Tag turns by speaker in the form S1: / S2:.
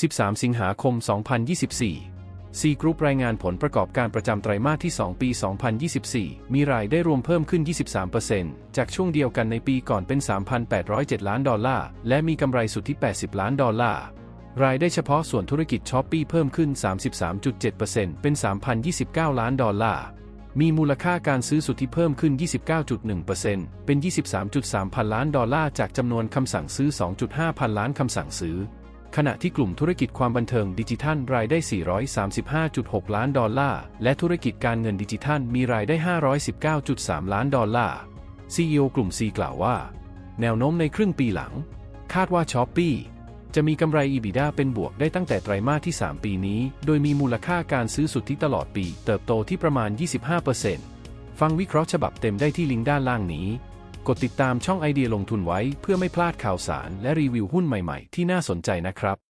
S1: 13 สิงหาคม 2024 C Group รายงานผลประกอบการประจำไตรมาสที่ 2 ปี 2024 มีรายได้รวมเพิ่มขึ้น 23%จากช่วงเดียวกันในปีก่อนเป็น 3,807 ล้านดอลลาร์ และมีกำไรสุทธิ 80 ล้านดอลลาร์ รายได้เฉพาะส่วนธุรกิจช้อปปี้เพิ่มขึ้น 33.7%เป็น 3,029 ล้านดอลลาร์มีมูลค่าการซื้อสุทธิเพิ่มขึ้น 29.1%เป็น 23.3 พันล้านดอลลาร์ จากจำนวนคำสั่งซื้อ 2.5 พันล้านคำสั่งซื้อ ขณะที่กลุ่มธุรกิจความบันเทิงดิจิทัลรายได้ 435.6 ล้านดอลลาร์ และธุรกิจการเงินดิจิทัลมีรายได้ 519.3 ล้านดอลลาร์ CEO กลุ่ม C กล่าวว่า แนวโน้มในครึ่งปีหลัง คาดว่าช้อปปี้จะมีกำไร EBITDA เป็นบวกได้ตั้งแต่ไตรมาสที่ 3 ปีนี้ โดยมีมูลค่าการซื้อสุทธิตลอดปี เติบโตที่ประมาณ 25%ฟังวิเคราะห์ฉบับเต็มได้ที่ลิงก์ด้านล่างนี้ กดติดตามช่องไอเดียลงทุนไว้เพื่อไม่พลาดข่าวสารและรีวิวหุ้นใหม่ๆ ที่น่าสนใจนะครับ